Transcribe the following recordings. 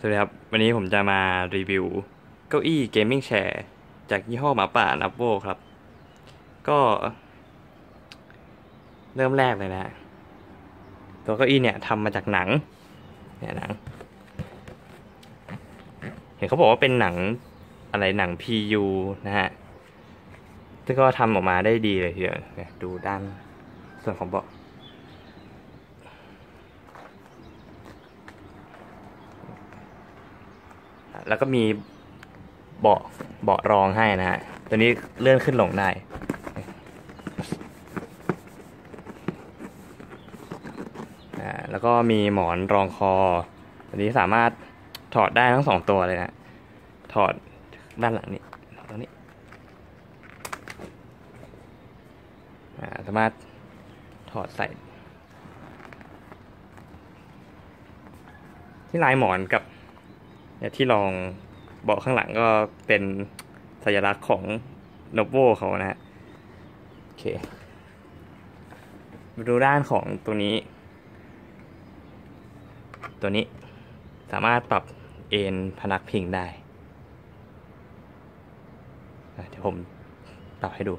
สวัสดีครับ วันนี้ผมจะมารีวิวเก้าอี้เกมมิ่งแชร์จากยี่ห้อหมาป่านับโวครับ ก็ เริ่มแรกเลยนะ ตัวเก้าอี้เนี่ยทำมาจากหนังเนี่ยหนัง เห็นเขาบอกว่าเป็นหนังอะไรหนัง PU นะฮะซึ่งก็ทำออกมาได้ดีเลยทีเดียวดูด้านส่วนของเบาะ แล้วก็มีเบาะเบาะรองให้นะฮะตัวนี้เลื่อนขึ้นลงได้อ่าแล้วก็มีหมอนรองคอ ตัวนี้สามารถถอดได้ทั้งสองตัวเลยนะถอดด้านหลังนี้ถอดตรงนี้อ่าสามารถถอดใส่ ที่ลายหมอนกับ เนี่ยที่รองเบาะข้างหลังก็เป็นสัญลักษณ์ของโนโวเขานะฮะโอเคมาดูด้านของตัวนี้ ตัวนี้สามารถปรับเอ็นพนักพิงได้เดี๋ยวผมปรับให้ดู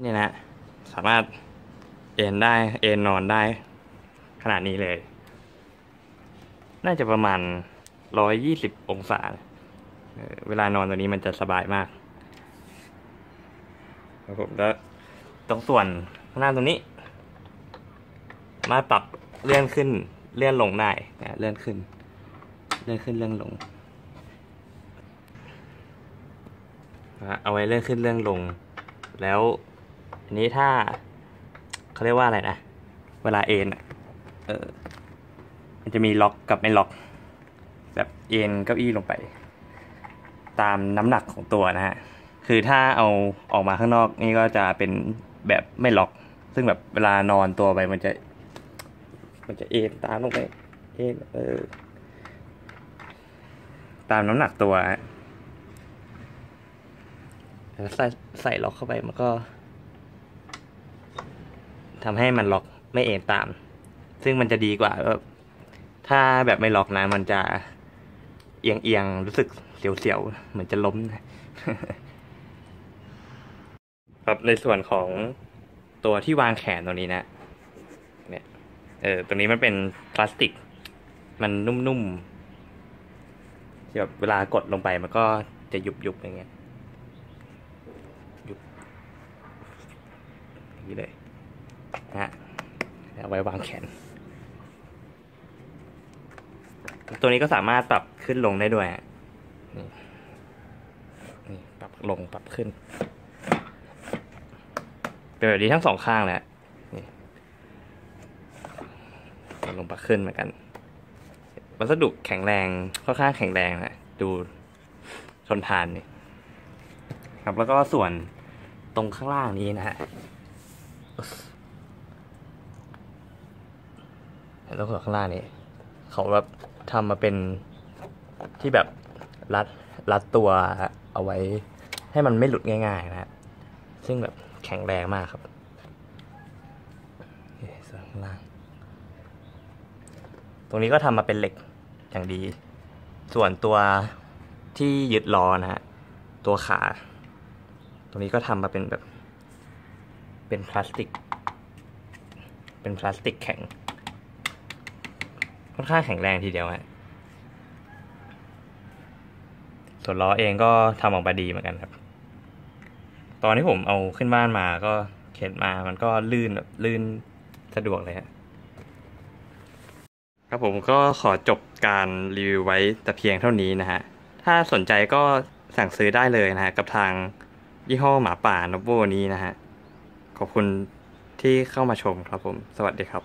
เนี่ยนะ สามารถ เอนได้ เอนนอนได้ ขนาดนี้เลย น่าจะประมาณร้อยยี่สิบองศา เวลานอนตัวนี้มันจะสบายมากครับผมแล้วตรงส่วนข้างหน้าตรงนี้ มาปรับเลื่อนขึ้น เลื่อนลงได้นะเลื่อนขึ้น เลื่อนขึ้นเลื่อนลงเอาไว้เลื่อนขึ้นเลื่อนลง แล้วอันนี้ถ้า เขาเรียกว่าอะไรนะ เวลาเอ็นอะเออมันจะมีล็อกกับไม่ล็อก แบบเอ็นเก้าอี้ลงไป ตามน้ำหนักของตัวนะฮะ คือถ้าเอาออกมาข้างนอกนี่ก็จะเป็นแบบไม่ล็อก ซึ่งแบบเวลานอนตัวไปมันจะ มันจะเอ็นตามลงไป เอ็นเออ ตามน้ำหนักตัวฮะแล้วใส่ใส่ล็อกเข้าไปมันก็ ทำให้มันล็อกไม่เอ็นตาม ซึ่งมันจะดีกว่าแบบถ้าแบบไม่ล็อกนะมันจะเอียงเอียงรู้สึกเสียวๆ เหมือนจะล้มครับในส่วนของตัวที่วางแขนตรงนี้นะ เนี่ย เออตรงนี้มันเป็นพลาสติก มันนุ่มๆที่แบบเวลากดลงไปมันก็จะยุบๆอย่างเงี้ยยุบอย่างนี้เลย นะฮะเอาไว้วางแขน ตัวนี้ก็สามารถปรับขึ้นลงได้ด้วยนี่นี่ปรับลงปรับขึ้น เป็นแบบนี้ทั้งสองข้างแหละนี่ปรับลงปรับขึ้นเหมือนกัน วัสดุแข็งแรงค่อนข้างแข็งแรงนะดูทนทานนี่ครับแล้วก็ส่วนตรงข้างล่างนี้นะฮะ แล้วก็ข้างล่างนี้เขาแบบทำมาเป็นที่แบบรัดรัดตัวเอาไว้ ให้มันไม่หลุดง่าย ๆ นะฮะซึ่งแบบแข็งแรงมากครับส่วนข้างล่าง ตรงนี้ก็ทำมาเป็นเหล็กอย่างดี ส่วนตัวที่ยึดล้อนะฮะตัวขา ตรงนี้ก็ทำมาเป็นแบบ เป็นพลาสติก เป็นพลาสติกแข็ง ค่อนข้างแข็งแรงทีเดียวฮะส่วนล้อเองก็ทำออกมาดีเหมือนกันครับ ตอนที่ผมเอาขึ้นบ้านมาก็เข็นมามันก็ลื่นแบบลื่นสะดวกเลยฮะครับผมก็ขอจบการรีวิวไว้แต่เพียงเท่านี้นะฮะ ถ้าสนใจก็สั่งซื้อได้เลยนะฮะ กับทางยี่ห้อหมาป่านบโวนี้นะฮะ ขอบคุณที่เข้ามาชมครับผม สวัสดีครับ